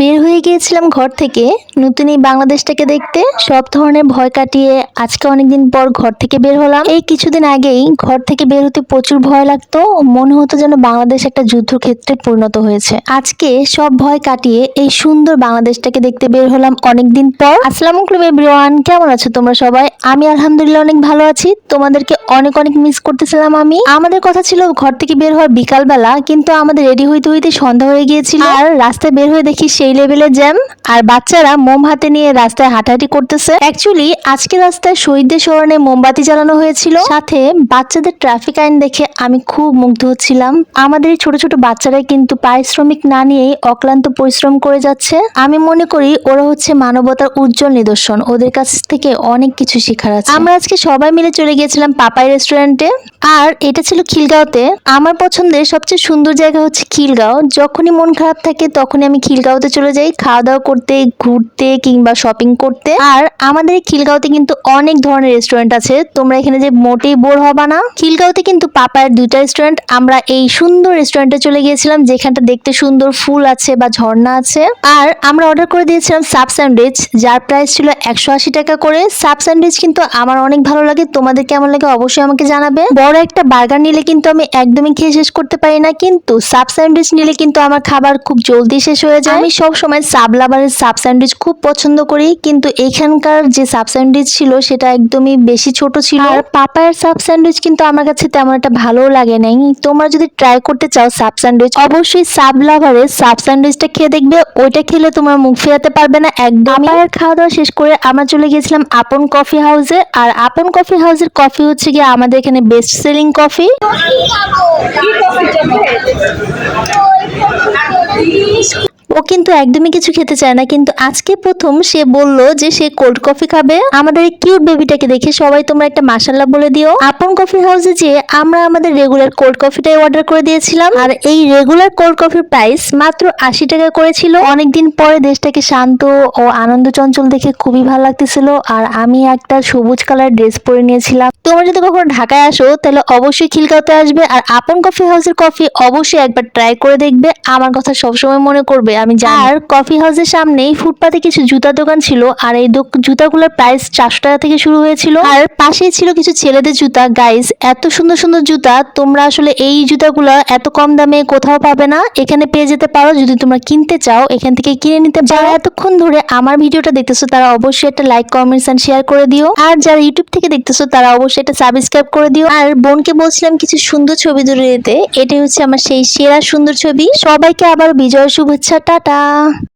বের হয়ে গিয়েছিলাম ঘর থেকে। নতুন এই বাংলাদেশটাকে দেখতে সব ধরনের ভয় কাটিয়ে আজকে অনেকদিন পর ঘর থেকে বের হলাম। এই কিছুদিন আগেই ঘর থেকে বের হতে প্রচুর ভয় লাগতো মনে হতো যেন বাংলাদেশ একটা যুদ্ধক্ষেত্রে পরিণত হয়েছে। আজকে সব ভয় কাটিয়ে এই সুন্দর বাংলাদেশটাকে দেখতে বের হলাম অনেকদিন পর। আসসালামু এভরিওয়ান কেমন আছো তোমরা সবাই? আমি আলহামদুলিল্লাহ অনেক ভালো আছি। তোমাদেরকে অনেক অনেক মিস করতেছিলাম আমি। আমাদের কথা ছিল ঘর থেকে বের হওয়ার বিকালবেলা, কিন্তু আমাদের রেডি হইতে হইতে সন্ধ্যা হয়ে গিয়েছিল। আর রাস্তায় বের হয়ে দেখি সেই লেভেলের জ্যাম আর বাচ্চারা মোম হাতে নিয়ে রাস্তায় হাঁটাহাঁটি করতেছে। অ্যাকচুয়ালি আজকে রাস্তায় শহীদদের স্মরণে মোমবাতি জ্বালানো হয়েছিল। সাথে বাচ্চাদের ট্রাফিক আইন দেখে আমি খুব মুগ্ধ হচ্ছিলাম। আমাদের এই ছোট ছোট বাচ্চারা কিন্তু পারিশ্রমিক না নিয়েই অক্লান্ত পরিশ্রম করে যাচ্ছে। আমি মনে করি ওরা হচ্ছে মানবতার উজ্জ্বল নিদর্শন। ওদের কাছ থেকে অনেক কিছু শেখার আছে। আমরা আজকে সবাই মিলে চলে গিয়েছিলাম পাপাই রেস্টুরেন্টে। আর এটা ছিল খিলগাঁওতে। আমার পছন্দের সবচেয়ে সুন্দর জায়গা হচ্ছে খিলগাঁও। যখনই মন খারাপ থাকে, তখনই আমি খিলগাঁওতে চলে যাই খাওয়া দাওয়া করতে, ঘুরতে কিংবা শপিং করতে। আর আমাদের খিলগাঁওতে কিন্তু অনেক ধরনের রেস্টুরেন্ট আছে। তোমরা এখানে যে মোটেই বোর হবা না। খিলগাঁওতে কিন্তু পাপায়ের দুইটা রেস্টুরেন্ট আমরা এই সুন্দর রেস্টুরেন্টে চলে গিয়েছিলাম, যেখানটা দেখতে সুন্দর ফুল আছে বা ঝর্ণা আছে। আর আমরা অর্ডার করে দিয়েছিলাম সাব স্যান্ডউইচ, যার প্রাইস ছিল একশো আশি টাকা করে। সাব স্যান্ডউইচ কিন্তু আমার অনেক ভালো লাগে। তোমাদের কেমন লাগে অবশ্যই আমাকে জানাবে। বড় একটা বার্গার নিলে কিন্তু আমি একদমই খেয়ে শেষ করতে পারি না। কিন্তু সাব স্যান্ডউইচ নিলে কিন্তু আমার খাবার খুব জলদি শেষ হয়ে যায়। আমি সব সময় সাব লাভারের সাব স্যান্ডউইচ খুব পছন্দ করি কিন্তু এখানকার যে সাব স্যান্ডউইচ ছিল সেটা একদমই বেশি ছোট ছিল। আর পাপায়ের সাব স্যান্ডউইচ কিন্তু আমার কাছে তেমন একটা ভালো লাগে নাই। তোমরা যদি ট্রাই করতে চাও সাব স্যান্ডউইচ অবশ্যই সাব লাভারের সাব স্যান্ডউইচটা খেয়ে দেখবে। ওইটা খেলে তোমার মুখ ফেরাতে পারবে না একদম পাপায়ের খাওয়া দাওয়া শেষ করে আমরা চলে গিয়েছিলাম আপন কফি হাউসে। আর আপন কফি হাউসের কফি হচ্ছে গিয়ে আমাদের এখানে বেস্ট সেলিং কফি। ও কিন্তু একদমই কিছু খেতে চায় না, কিন্তু আজকে প্রথম সে বলল যে সে কোল্ড কফি খাবে। আমাদের এই কিউট বেবিটাকে দেখে সবাই তোমরা একটা মাসাল্লাহ বলে দিও। আপন কফি হাউসে যে আমরা আমাদের রেগুলার কোল্ড কফিটাই অর্ডার করে দিয়েছিলাম। আর এই রেগুলার কোল্ড কফির প্রাইস মাত্র আশি টাকা করেছিল। অনেকদিন পরে দেশটাকে শান্ত ও আনন্দ চঞ্চল দেখে খুবই ভালো লাগতেছিল। আর আমি একটা সবুজ কালার ড্রেস পরে নিয়েছিলাম। তোমরা যদি কখনো ঢাকায় আসো, তাহলে অবশ্যই খিলগাঁওতে আসবে। আর আপন কফি হাউসের কফি অবশ্যই একবার ট্রাই করে দেখবে। আমার কথা সবসময় মনে করবে। আমি জানি। আর কফি হাউসের সামনেই ফুটপাতে কিছু জুতার দোকান ছিল আর এই জুতাগুলোর প্রাইস চারশো টাকা থেকে শুরু হয়েছিল। আর পাশেই ছিল কিছু ছেলেদের জুতা। গাইস এত সুন্দর সুন্দর জুতা তোমরা আসলে এই জুতাগুলো এত কম দামে কোথাও পাবে না। এখানে পেয়ে যেতে পারো যদি তোমরা কিনতে চাও এখান থেকে কিনে নিতে পারো। যারা এতক্ষণ ধরে আমার ভিডিওটা দেখতেছো তারা অবশ্যই একটা লাইক কমেন্টস এন্ড শেয়ার করে দিও। আর যারা ইউটিউব থেকে দেখতেছো তারা অবশ্যই একটা সাবস্ক্রাইব করে দিও। আর বোনকে বলছিলাম কিছু সুন্দর ছবি তুলে দিতে। এটাই হচ্ছে আমার সেই সেরা সুন্দর ছবি। সবাইকে আবার বিজয় শুভেচ্ছা ta-ta.